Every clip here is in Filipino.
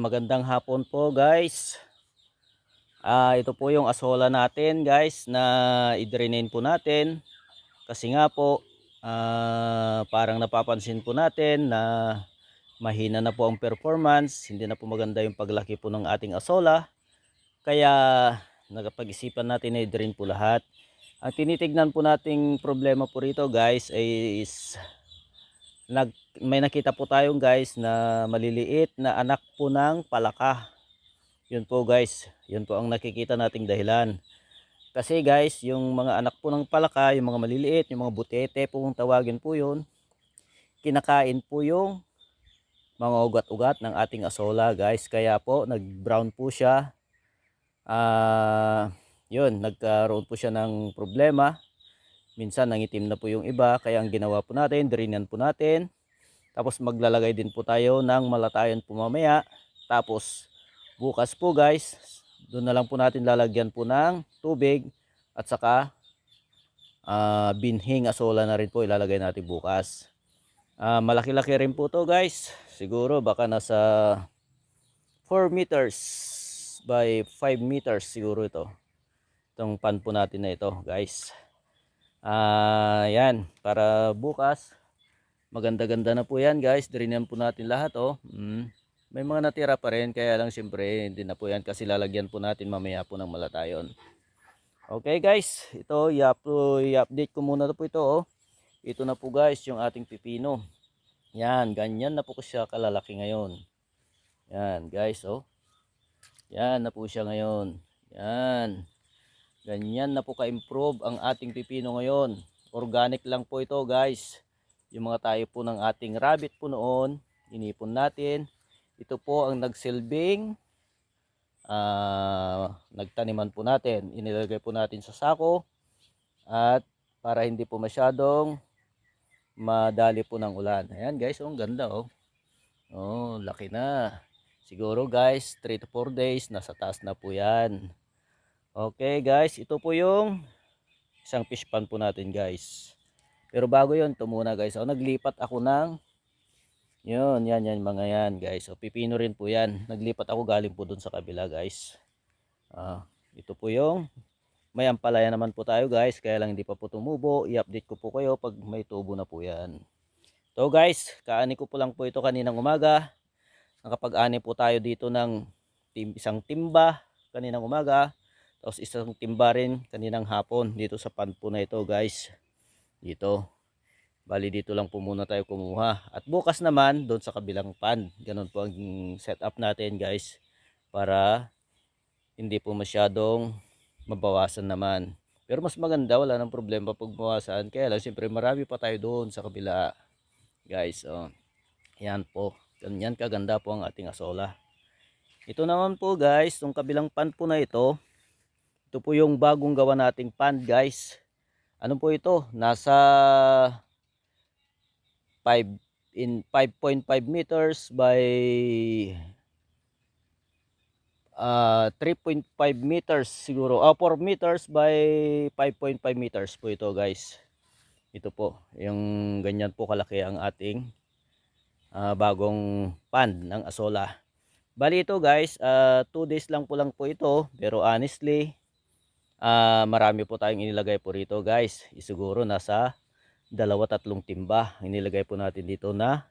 magandang hapon po guys. Ah, ito po yung asola natin guys na i-drainin po natin. Kasi nga po ah, parang napapansin po natin na mahina na po ang performance, hindi na po maganda yung paglaki po ng ating asola. Kaya nagpag-isipan natin na i-drain po lahat. Ang tinitignan po nating problema po rito guys is nag, may nakita po tayong guys na maliliit na anak po ng palaka. Yun po guys, yun po ang nakikita nating dahilan. Kasi guys, yung mga anak po ng palaka, yung mga maliliit, yung mga butete po kung tawagin po yun, kinakain po yung mga ugat-ugat ng ating asola guys. Kaya po, nag-brown po siya. Ah, yun, nagkaroon po siya ng problema. Minsan nangitim na po yung iba, kaya ang ginawa po natin, drainan po natin. Tapos maglalagay din po tayo ng malatayan po mamaya. Tapos bukas po guys, doon na lang po natin lalagyan po ng tubig at saka ah, binhing asola na rin po ilalagay natin bukas. Ah, malaki-laki rin po to guys. Siguro baka nasa 4 meters by 5 meters siguro ito. Itong pan po natin na ito guys. Ah, yan. Para bukas, maganda-ganda na po yan guys. Drainan po natin lahat oh. Mm. May mga natira pa rin. Kaya lang siyempre, hindi na po yan kasi lalagyan po natin mamaya po ng malatayon. Okay guys, ito i-up- i-update ko muna na po ito oh. Ito na po guys yung ating pipino. Yan, ganyan na po siya kalalaki ngayon. Yan guys oh. Yan na po siya ngayon. Yan. Ganyan na po ka-improve ang ating pipino ngayon. Organic lang po ito guys. Yung mga tayo po ng ating rabbit po noon, inipon natin. Ito po ang nagsilbing ah, nagtaniman po natin. Inilagay po natin sa sako at para hindi po masyadong madali po ng ulan. Ayan guys, oh, ang ganda oh. Oh, laki na. Siguro guys, 3 to 4 days, nasa taas na po yan. Okay guys, ito po yung isang fish pan po natin guys. Pero bago yon ito muna guys. Oh, naglipat ako ng yun, yan, yan, mga yan guys. So, pipino rin po yan. Naglipat ako galing po dun sa kabila guys. Ah, ito po yung may ampalaya naman po tayo guys. Kaya lang hindi pa po tumubo. I-update ko po kayo pag may tubo na po yan. So guys, kaani ko po lang po ito kaninang umaga. Nakapag-ani po tayo dito ng tim isang timba kaninang umaga. Tapos isang timba rin kaninang hapon dito sa pan po na ito guys. Dito. Bali dito lang po muna tayo kumuha. At bukas naman doon sa kabilang pan. Ganun po ang setup natin guys. Para hindi po masyadong mabawasan naman. Pero mas maganda, wala nang problema pag bawasan. Kaya lang siyempre marami pa tayo doon sa kabila. Guys, oh. Yan po. Ganyan kaganda po ang ating asola. Ito naman po guys, yung kabilang pan po na ito. Ito po yung bagong gawa nating pan guys. Ano po ito? Nasa 5 in 5.5 meters by uh, 3.5 meters siguro. Ah, 4 meters by 5.5 meters po ito guys. Ito po, yung ganyan po kalaki ang ating ah, bagong pan ng asola. Bali ito guys, 2 days lang po lang po ito. Pero honestly, ah, marami po tayong inilagay po rito guys. Isiguro nasa dalawa tatlong timba. Inilagay po natin dito na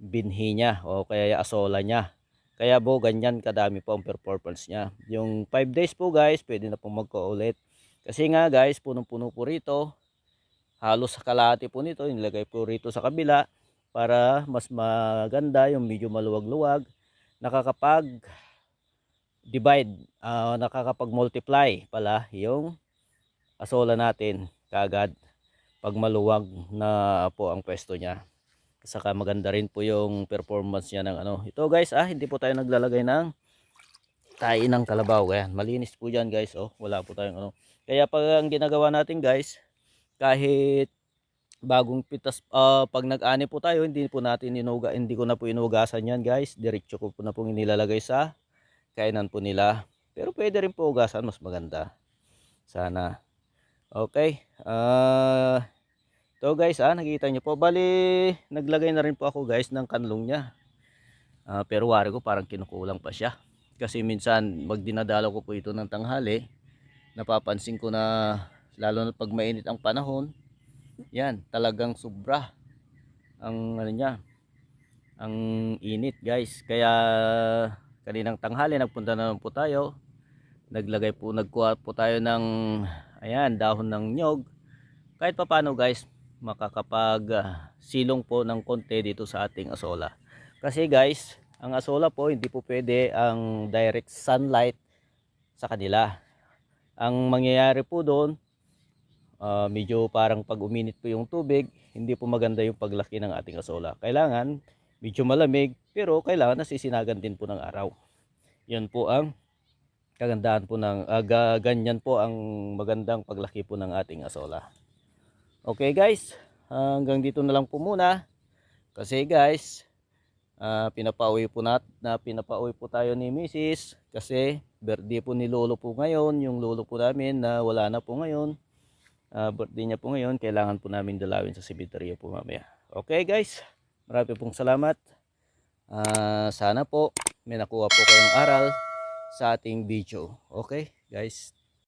binhi niya o kaya asola niya. Kaya po ganyan kadami po ang performance niya. Yung 5 days po guys, pwede na po magka-ulit. Kasi nga guys, punong-puno po rito. Halos sa kalahati po nito, inilagay po rito sa kabila para mas maganda yung medyo maluwag-luwag. Nakakapag divide, ah, nakakapag multiply pala yung asola natin kagad pag maluwag na po ang pwesto niya. Saka maganda rin po yung performance niya ng ano. Ito guys, ah, hindi po tayo naglalagay ng tayo ng kalabaw. Ayan, malinis po dyan guys. Oh, wala po tayong ano. Kaya pag ang ginagawa natin guys, kahit bagong pitas, ah, pag nag-ani po tayo, hindi po natin inuga, hindi ko na po inugasan yan guys. Diretso ko po na pong inilalagay sa kainan po nila. Pero pwede rin po ugasan, mas maganda. Sana. Okay. Ah, ito guys, ah, nakikita nyo po. Bali, naglagay na rin po ako guys ng kanlong niya. Ah, pero wari ko parang kinukulang pa siya. Kasi minsan pag ko po ito ng tanghali, napapansin ko na lalo na pag mainit ang panahon, yan, talagang sobra ang ano niya, ang init guys. Kaya kaninang tanghali nagpunta na po tayo. Naglagay po, nagkuha po tayo ng ayan, dahon ng nyog. Kahit pa paano guys, makakapag silong po ng konti dito sa ating asola. Kasi guys, ang asola po hindi po pwede ang direct sunlight sa kanila. Ang mangyayari po doon, ah, medyo parang pag uminit po yung tubig, hindi po maganda yung paglaki ng ating asola. Kailangan medyo malamig, pero kailangan nasisinagan din po ng araw. Yan po ang kagandahan po ng, ga- ganyan po ang magandang paglaki po ng ating asola. Okay guys, hanggang dito na lang po muna. Kasi guys, ah, pinapauwi po nat na pinapauwi po tayo ni Mrs. kasi birthday po ni Lolo po ngayon, yung lolo po namin na wala na po ngayon. Ah, birthday niya po ngayon, kailangan po namin dalawin sa cemetery po mamaya. Okay guys, marami pong salamat. Ah, sana po may nakuha po kayong aral sa ating video. Okay guys,